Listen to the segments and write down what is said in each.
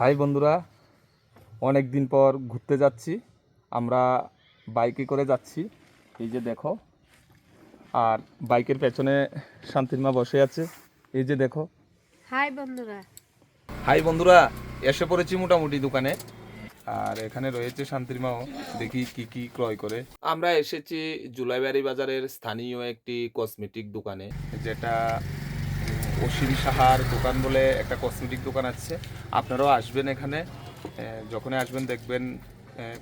High বন্ধুরা অনেক দিন পর ঘুরতে যাচ্ছি। আমরা বাইকে করে যাচ্ছি। এই যে দেখো আর বাইকের পেছনে শান্তির মা বসে আছে। এই যে দেখো। হাই বন্ধুরা। হাই বন্ধুরা এসে পড়েছি মোটামুটি দোকানে। আর এখানে রয়েছে শান্তির মাও। দেখি কি কি ক্রয় করে। আমরা এসেছি জুলাইবাড়ি বাজারের স্থানীয় একটি কসমেটিক দোকানে যেটা অসীম সাহার দোকান বলে একটা কসমেটিক দোকান আছে। আপনারাও আসবেন এখানে। যখনই আসবেন দেখবেন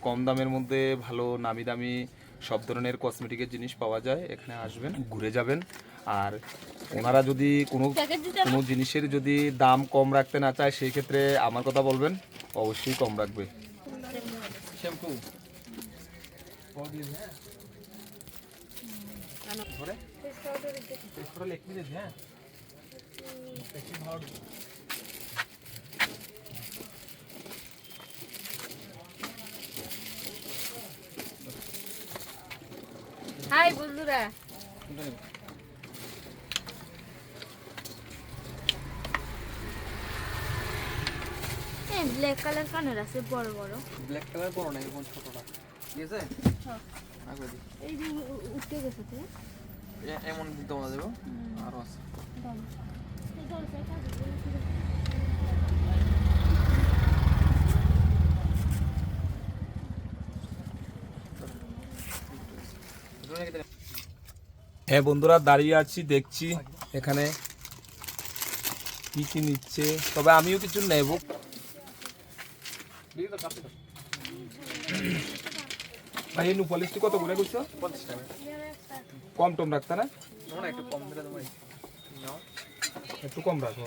কম দামের মধ্যে ভালো নামি দামি সব ধরনের কসমেটিকের জিনিস পাওয়া যায়। এখানে আসবেন ঘুরে যাবেন। আর ওনারা যদি কোনো কোনো জিনিসের যদি দাম কম রাখতে না চায় সেই ক্ষেত্রে আমার কথা বলবেন অবশ্যই কম রাখবে। শ্যাম্পু হাই বন্ধুরা। ব্ল্যাক কালার কানের আছে বড় বড়। ব্ল্যাক কালার বড় না এরকম ছোটটা। ঠিক আছে? এই যে উ- উঠতে গেছে তো? এমন দমা দেবো আরও আছে। হ্যাঁ বন্ধুরা দাঁড়িয়ে আছি দেখছি। এখানে কি কি নিচ্ছে তবে আমিও কিছু নেব। ভাই এই পলিশটি কত করে করছ কম টম রাখতে না? একটু কম দিলে তোমার একটু কম রাখো।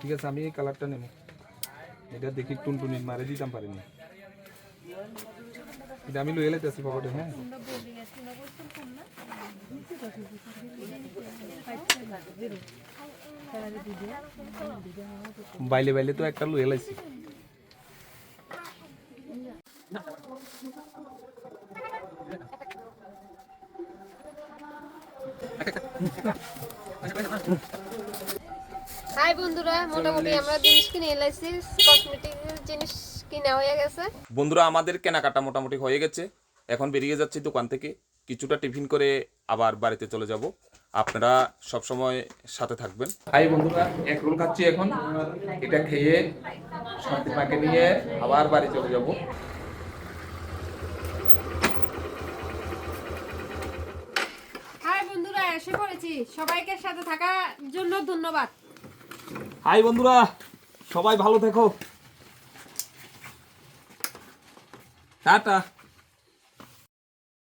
ঠিক আছে আমি এই কালারটা নেব এটা দেখি টুনটুনি মারে দিতাম পারিনি এটা আমি লয়ে লাইতেছি পকেটে হ্যাঁ বাইলে বাইলে তো একটা লয়ে লাইছি হাই বন্ধুরা মোটামুটি আমরা জিনিস কিনে এলাইছি কসমেটিক জিনিস কিনা হয়ে গেছে। বন্ধুরা আমাদের কেনাকাটা মোটামুটি হয়ে গেছে। এখন বেরিয়ে যাচ্ছি দোকান থেকে কিছুটা টিফিন করে আবার বাড়িতে চলে যাব। আপনারা সব সময় সাথে থাকবেন। হাই বন্ধুরা এক রোল খাচ্ছি এখন। এটা খেয়ে শান্তি মাকে নিয়ে আবার বাড়ি চলে যাব হাই বন্ধুরা এসে পড়েছি সবাইকে সাথে থাকার জন্য ধন্যবাদ। হাই বন্ধুরা সবাই ভালো থেকো। টাটা।